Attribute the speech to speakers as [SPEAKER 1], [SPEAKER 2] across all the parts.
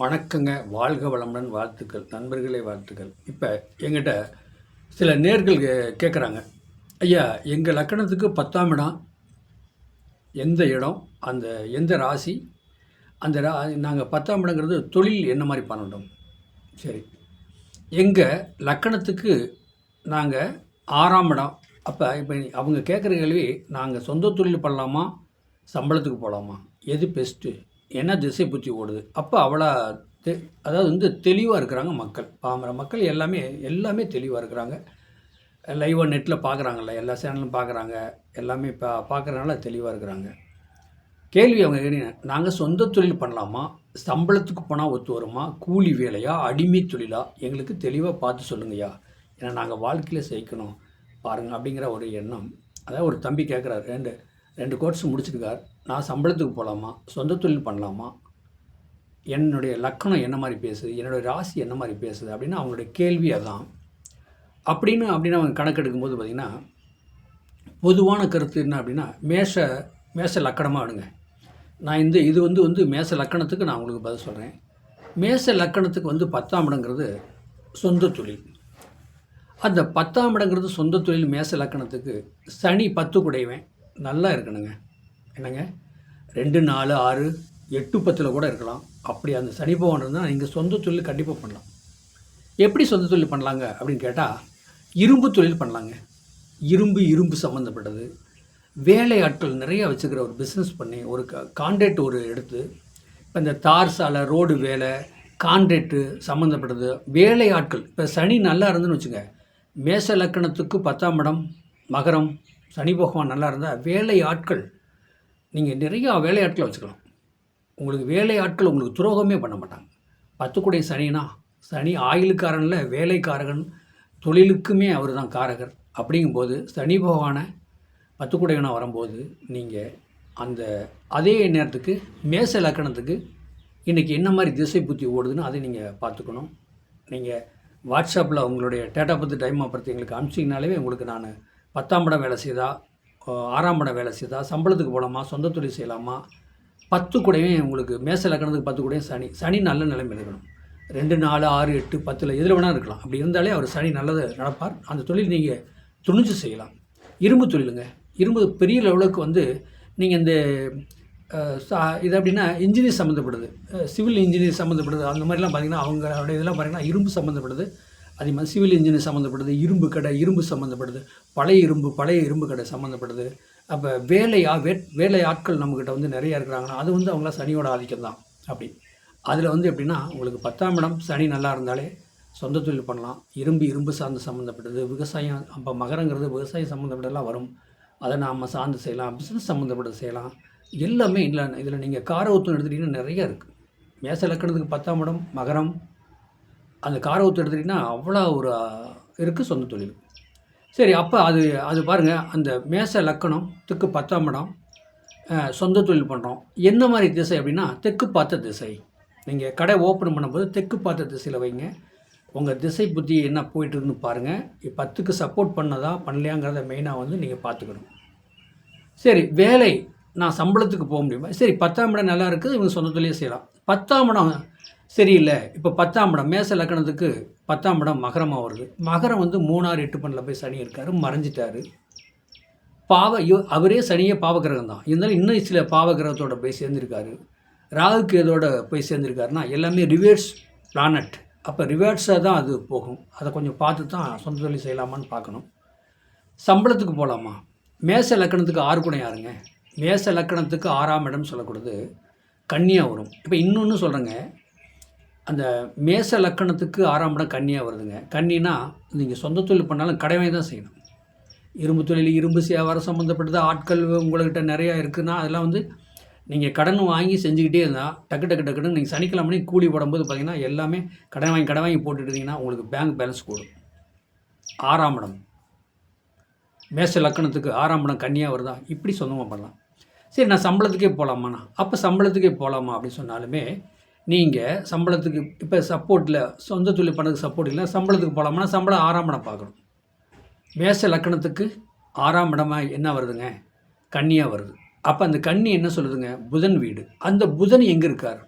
[SPEAKER 1] வணக்கங்க. வாழ்க வளமுடன் வாழ்த்துக்கள் நண்பர்களே வாழ்த்துக்கள். இப்போ எங்கிட்ட சில நேர்கள் கேட்குறாங்க ஐயா எங்கள் லக்கணத்துக்கு பத்தாம் இடம். எந்த இடம்? அந்த எந்த ராசி? அந்த ரா நாங்கள் பத்தாம் இடங்கிறது தொழில் என்ன மாதிரி பண்ணணும் சரி. எங்கள் லக்கணத்துக்கு நாங்கள் ஆறாம் இடம். அப்போ இப்போ அவங்க கேட்குற கேள்வி நாங்கள் சொந்த தொழில் பண்ணலாமா? சம்பளத்துக்கு போகலாமா எது பெஸ்ட்டு என்ன திசை புத்தி ஓடுது? அப்போ அவ்வளோ தெ அதாவது வந்து தெளிவாக இருக்கிறாங்க மக்கள். பாமர மக்கள் எல்லாமே எல்லாமே தெளிவாக இருக்கிறாங்க. லைவாக நெட்டில் பார்க்குறாங்கல்ல எல்லா சேனலும் பார்க்குறாங்க எல்லாமே பா பார்க்குறனால தெளிவாக இருக்கிறாங்க. கேள்வி அவங்க கேட்டீங்க நாங்கள் சொந்த தொழில் பண்ணலாமா? சம்பளத்துக்கு போனால் ஒத்து வருமா? கூலி வேலையா? அடிமை தொழிலா? எங்களுக்கு தெளிவாக பார்த்து சொல்லுங்கய்யா. ஏன்னா நாங்கள் வாழ்க்கையில் சேர்க்கணும் பாருங்கள் அப்படிங்கிற ஒரு எண்ணம். அதாவது ஒரு தம்பி கேட்குறாரு ரெண்டு ரெண்டு கோர்ஸ் முடிச்சிருக்கார். நான் சம்பளத்துக்கு போகலாமா சொந்த தொழில் பண்ணலாமா? என்னுடைய லக்கணம் என்ன மாதிரி பேசுது? என்னுடைய ராசி என்ன மாதிரி பேசுது? அப்படின்னு அவங்களுடைய கேள்வி அதான். அப்படின்னு அப்படின்னு அவங்க கணக்கெடுக்கும்போது பார்த்திங்கன்னா பொதுவான கருத்து என்ன அப்படின்னா மேஷ மேஷ லக்கணமாக ஆடுங்க நான் இந்த இது வந்து வந்து மேச லக்கணத்துக்கு நான் உங்களுக்கு பதில் சொல்கிறேன் மேச லக்கணத்துக்கு வந்து பத்தாம் இடங்கிறது சொந்த தொழில். அந்த பத்தாம் இடங்கிறது சொந்த தொழில் மேச லக்கணத்துக்கு சனி பத்து குடைவேன் நல்லா இருக்கணுங்க. என்னங்க? ரெண்டு நாலு ஆறு எட்டு பத்தில் கூட இருக்கலாம். அப்படி அந்த சனி பகவான் இருந்தால் நீங்கள் சொந்த தொழில் கண்டிப்பாக பண்ணலாம். எப்படி சொந்த தொழில் பண்ணலாங்க? அப்படின்னு கேட்டால் இரும்பு தொழில் பண்ணலாங்க. இரும்பு இரும்பு சம்மந்தப்பட்டது வேலை ஆட்கள் நிறையா வச்சுக்கிற ஒரு பிஸ்னஸ் பண்ணி ஒரு கான்ட்ராக்ட் ஒரு எடுத்து இப்போ இந்த தார் சாலை ரோடு வேலை கான்ட்ராக்டு சம்மந்தப்பட்டது வேலை ஆட்கள் இப்போ சனி நல்லா இருந்துன்னு வச்சுங்க. மேச லக்கணத்துக்கு பத்தாம் இடம் மகரம் சனி பகவான் நல்லா இருந்தால் வேலை ஆட்கள் நீங்கள் நிறையா வேலையாட்களை வச்சுக்கலாம். உங்களுக்கு வேலை ஆட்கள் உங்களுக்கு துரோகமே பண்ண மாட்டாங்க. பத்துக்குடைய சனினா சனி ஆயுளுக்காரனில் வேலைக்காரகன் தொழிலுக்குமே அவர் தான் காரகர். அப்படிங்கும்போது சனி பகவானை பத்துக்குடையவனாக வரும்போது நீங்கள் அந்த அதே நேரத்துக்கு மேச லக்கணத்துக்கு இன்றைக்கி என்ன மாதிரி திசை புத்தி ஓடுதுன்னு அதை நீங்கள் பார்த்துக்கணும். நீங்கள் வாட்ஸ்அப்பில் உங்களுடைய டேட்டா பற்றி டைம் பற்றி எங்களுக்கு அனுப்பிச்சிங்கனாலே உங்களுக்கு நான் பத்தாம் படம் வேலை செய்தால் ஆறாம் படம் வேலை செய்தால் சம்பளத்துக்கு போகலாமா சொந்த தொழில் செய்யலாமா? பத்து கூடையும் உங்களுக்கு மேச இலக்கணத்துக்கு பத்து கூடையும் சனி. சனி நல்ல நிலைமையில் இருக்கணும். ரெண்டு நாலு ஆறு எட்டு பத்தில் எதில் வேணால் இருக்கலாம். அப்படி இருந்தாலே அவர் சனி நல்லது நடப்பார். அந்த தொழில் நீங்கள் துணிஞ்சு செய்யலாம். இரும்பு தொழிலுங்க. இரும்பு பெரிய லெவலுக்கு வந்து நீங்கள் இந்த இது அப்படின்னா இன்ஜினியர் சம்மந்தப்படுது சிவில் இன்ஜினியர் சம்மந்தப்படுது அந்த மாதிரிலாம் பார்த்திங்கன்னா அவங்களுடைய இதெல்லாம் பார்த்திங்கன்னா இரும்பு சம்மந்தப்படுது அதே மாதிரி சிவில் இன்ஜினியர் சம்மந்தப்படுது இரும்பு கடை இரும்பு சம்மந்தப்படுது பழைய இரும்பு பழைய இரும்பு கடை சம்மந்தப்படுது அப்போ வேலையா வே வேலை ஆட்கள் நம்மக்கிட்ட வந்து நிறையா இருக்கிறாங்கன்னா அது வந்து அவங்களாம் சனியோட ஆதிக்கம் தான் அப்படி. அதில் வந்து எப்படின்னா உங்களுக்கு பத்தாம் இடம் சனி நல்லா இருந்தாலே சொந்த தொழில் பண்ணலாம். இரும்பு இரும்பு சார்ந்து சம்மந்தப்பட்டது விவசாயம் அப்போ மகரங்கிறது விவசாயம் சம்மந்தப்பட்டதெல்லாம் வரும். அதை நாம் சார்ந்து செய்யலாம் பிஸ்னஸ் சம்மந்தப்பட்டது செய்யலாம். எல்லாமே இல்லை இதில் நீங்கள் கார காரவத்தம் எடுத்துட்டிங்கன்னா நிறைய இருக்குது மேச லக்கணத்துக்கு பத்தாம் இடம் மகரம் அந்த காரவத்தம் எடுத்துட்டிங்கன்னா அவ்வளோ ஒரு இருக்குது சொந்த தொழில். சரி அப்போ அது அது பாருங்கள் அந்த மேச லக்கணத்துக்கு பத்தாம் இடம் சொந்த தொழில் பண்ணுறோம் என்ன மாதிரி திசை அப்படின்னா தெற்கு பார்த்த திசை. நீங்கள் கடை ஓப்பன் பண்ணும்போது தெற்கு பார்த்த திசையில் வைங்க. உங்கள் திசை புத்தி என்ன போயிட்டுருக்குன்னு பாருங்கள் பத்துக்கு சப்போர்ட் பண்ணதா பண்ணலையாங்கிறத மெயினாக வந்து நீங்கள் பார்த்துக்கணும். சரி வேலை. நான் சம்பளத்துக்கு போக முடியுமா? சரி பத்தாம் இடம் நல்லா இருக்குது இவங்க சொந்த தொழிலே செய்யலாம். பத்தாம் இடம் சரியில்லை. இப்போ பத்தாம் இடம் மேச லக்கணத்துக்கு பத்தாம் இடம் மகரமாக வருது மகரம் வந்து மூணாறு எட்டு பண்ணில் போய் சனி இருக்கார் மறைஞ்சிட்டார். பாவ அவரே சனியே பாவகிரகம் தான். இருந்தாலும் இன்னும் சில பாவகிரகத்தோட போய் சேர்ந்துருக்காரு. ராகுக்கு எதோட போய் சேர்ந்துருக்காருன்னா எல்லாமே ரிவேர்ஸ் பிளானட் அப்போ ரிவேர்ஸாக தான் அது போகும். அதை கொஞ்சம் பார்த்து தான் சொந்த தொழில் செய்யலாமான்னு பார்க்கணும். சம்பளத்துக்கு போகலாமா மேச லக்கணத்துக்கு ஆறு குணம் யாருங்க? மேச லக்கணத்துக்கு ஆறாம் இடம் சொல்லக்கூடாது. கன்னியாக வரும். இப்போ இன்னொன்று சொல்கிறேங்க அந்த மேச லக்கணத்துக்கு ஆறாம் இடம் கன்னியாக வருதுங்க. கன்னினா நீங்கள் சொந்த தொழில் பண்ணாலும் கடமை தான் செய்யணும். இரும்பு தொழில் இரும்பு வியாபாரம் சம்மந்தப்பட்டது ஆட்கள் உங்கள்கிட்ட நிறையா இருக்குதுன்னா அதெல்லாம் வந்து நீங்கள் கடன் வாங்கி செஞ்சுக்கிட்டே இருந்தால் டக்கு டக்கு டக்குன்னு நீங்கள் சனிக்கிழமை கூலி போடும்போது பார்த்தீங்கன்னா எல்லாமே கடன் வாங்கி கடன் வாங்கி போட்டுட்டு உங்களுக்கு பேங்க் பேலன்ஸ் கூடும். ஆறாம் இடம். மேச லக்கணத்துக்கு ஆறாம் இடம் கன்னியாக வருதா? இப்படி சொந்தமாக பண்ணலாம். சரி நான் சம்பளத்துக்கே போகலாமாண்ணா அப்போ சம்பளத்துக்கே போகலாமா அப்படின்னு சொன்னாலுமே நீங்கள் சம்பளத்துக்கு இப்போ சப்போர்ட்டில் சொந்த தொழில் பண்ணதுக்கு சப்போர்ட் இல்லை சம்பளத்துக்கு போகலாம்னா சம்பளம் ஆறாம் இடம் பார்க்கணும். மேச லக்கணத்துக்கு ஆறாம் இடமாக என்ன வருதுங்க? கன்னியாக வருது. அப்போ அந்த கன்னி என்ன சொல்லுதுங்க? புதன் வீடு. அந்த புதன் எங்கே இருக்கார்?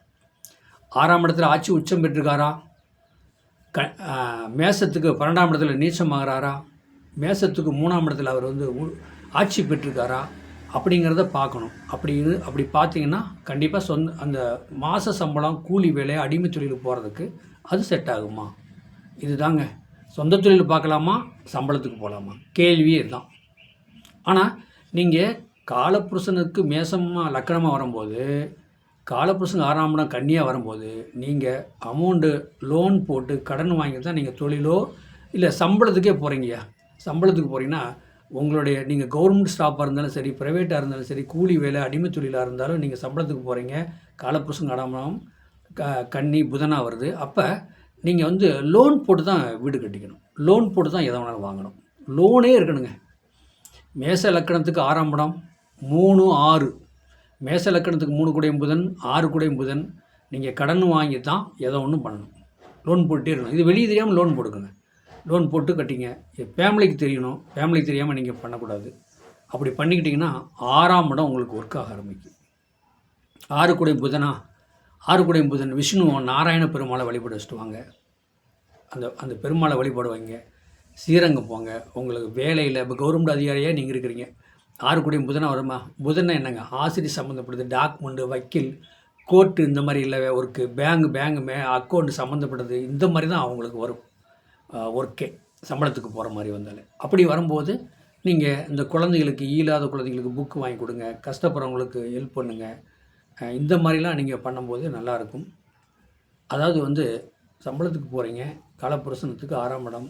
[SPEAKER 1] ஆறாம் இடத்துல ஆட்சி உச்சம் பெற்றிருக்காரா? க மேசத்துக்கு பன்னெண்டாம் இடத்துல நீச்சமாகறாரா? மேசத்துக்கு மூணாம் இடத்துல அவர் வந்து ஆட்சி பெற்றிருக்காரா? அப்படிங்கிறத பார்க்கணும். அப்படி அப்படி பார்த்தீங்கன்னா கண்டிப்பாக சொந்த அந்த மாத சம்பளம் கூலி வேலை அடிமை தொழிலுக்கு போகிறதுக்கு அது செட் ஆகுமா? இதுதாங்க. சொந்த தொழில் பார்க்கலாமா? சம்பளத்துக்கு போகலாமா கேள்வியே இதுதான். ஆனால் நீங்கள் காலப்புருஷனுக்கு மேசமாக லக்கணமாக வரும்போது காலப்புருஷன் ஆறாம் இடம் கன்னியாக வரும்போது நீங்கள் அமௌண்ட்டு லோன் போட்டு கடன் வாங்கி தான் நீங்கள் தொழிலோ இல்லை சம்பளத்துக்கே போகிறீங்கயா சம்பளத்துக்கு போகிறீங்கன்னா உங்களுடைய நீங்கள் கவர்மெண்ட் ஸ்டாஃபாக இருந்தாலும் சரி ப்ரைவேட்டாக இருந்தாலும் சரி கூலி வேலை அடிமை தொழிலாக இருந்தாலும் நீங்கள் சம்பளத்துக்கு போகிறீங்க காலப்புருஷன் கடமம் க கன்னி புதனாக வருது. அப்போ நீங்கள் வந்து லோன் போட்டு தான் வீடு கட்டிக்கணும். லோன் போட்டு தான் எதை வேணாலும் வாங்கணும். லோனே இருக்கணுங்க. மேச லக்கணத்துக்கு ஆறாம் படம் மூணு ஆறு. மேச லக்கணத்துக்கு மூணு கூடையும் புதன் ஆறு கூடையும் புதன். நீங்கள் கடன் வாங்கி தான் எதை ஒன்றும் பண்ணணும். லோன் போட்டுட்டே இருக்கணும். இது வெளியே தெரியாமல் லோன் போட்டுக்கோங்க லோன் போட்டு கட்டிங்க. ஃபேமிலிக்கு தெரியணும். ஃபேமிலிக்கு தெரியாமல் நீங்கள் பண்ணக்கூடாது. அப்படி பண்ணிக்கிட்டிங்கன்னா ஆறாம் இடம் உங்களுக்கு ஒர்க் ஆக ஆரம்பிக்கும். ஆறு குடையும் புதனா? ஆறு குடையும் புதன். விஷ்ணு நாராயண பெருமாளை வழிபட வச்சுட்டு வாங்க. அந்த அந்த பெருமாளை வழிபடுவாங்க ஸ்ரீரங்கம் போங்க. உங்களுக்கு வேலையில் இப்போ கவர்மெண்ட் அதிகாரியாக நீங்கள் இருக்கிறீங்க. ஆறு கூடியும் புதனா வருமா? புதனை என்னங்க? ஆசிரி சம்மந்தப்பட்டது டாக்குமெண்ட்டு வக்கீல் கோர்ட்டு இந்த மாதிரி இல்லை ஒர்க்கு பேங்க் பேங்க் மே அக்கௌண்ட் சம்மந்தப்பட்டது இந்த மாதிரி தான் அவங்களுக்கு வரும். ஒர்க்கே சம்பளத்துக்கு போகிற மாதிரி வந்தாலே. அப்படி வரும்போது நீங்கள் இந்த குழந்தைகளுக்கு ஈழாத குழந்தைங்களுக்கு புக்கு வாங்கி கொடுங்க கஷ்டப்படுறவங்களுக்கு ஹெல்ப் பண்ணுங்கள் இந்த மாதிரிலாம் நீங்கள் பண்ணும்போது நல்லாயிருக்கும். அதாவது வந்து சம்பளத்துக்கு போகிறீங்க காலப்புருஷனத்துக்கு ஆறாம் இடம்.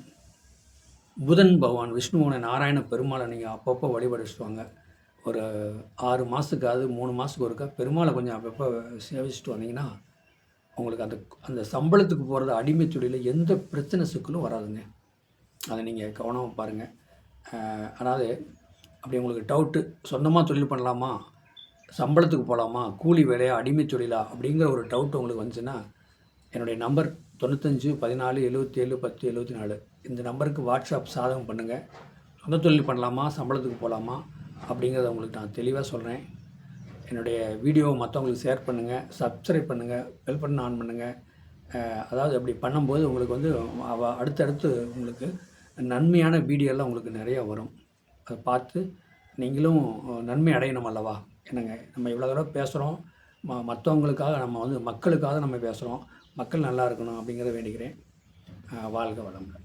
[SPEAKER 1] புதன் பகவான் விஷ்ணுவோட நாராயண பெருமாளை நீங்கள் அப்பப்போ வழிபடிச்சுட்டு வாங்க ஒரு ஆறு மாதத்துக்காவது மூணு மாதத்துக்கு ஒருக்கா பெருமாளை கொஞ்சம் அப்பப்போ சேவிச்சுட்டு வந்தீங்கன்னா உங்களுக்கு அந்த அந்த சம்பளத்துக்கு போகிறது அடிமை தொழிலில் எந்த பிரச்சனை சிக்கலும் வராதுங்க. அதை நீங்கள் கவனமாக பாருங்கள் அதாவது அப்படி உங்களுக்கு டவுட்டு சொந்தமாக தொழில் பண்ணலாமா? சம்பளத்துக்கு போகலாமா கூலி வேலையா? அடிமை தொழிலா? அப்படிங்கிற ஒரு டவுட் உங்களுக்கு வந்துச்சுன்னா என்னுடைய நம்பர் தொண்ணூத்தஞ்சு பதினாலு எழுபத்தி ஏழு பத்து எழுபத்தி நாலு இந்த நம்பருக்கு வாட்ஸ்அப் சாதகம் பண்ணுங்கள் சொந்த தொழில் பண்ணலாமா? சம்பளத்துக்கு போகலாமா அப்படிங்கிறத உங்களுக்கு நான் தெளிவாக சொல்கிறேன் என்னுடைய வீடியோவை மற்றவங்களுக்கு ஷேர் பண்ணுங்கள் சப்ஸ்கிரைப் பண்ணுங்கள் பெல் பட்டன் ஆன் பண்ணுங்கள் அதாவது அப்படி பண்ணும்போது உங்களுக்கு வந்து அவ அடுத்தடுத்து உங்களுக்கு நன்மையான வீடியோலாம் உங்களுக்கு நிறையா வரும். அதை பார்த்து நீங்களும் நன்மை அடையணும் அல்லவா? என்னங்க நம்ம இவ்வளோ தடவை பேசுகிறோம் ம மற்றவங்களுக்காக நம்ம வந்து மக்களுக்காக நம்ம பேசுகிறோம் மக்கள் நல்லா இருக்கணும் அப்படிங்கிறத வேண்டிக்கிறேன். வாழ்க வளமுடன்.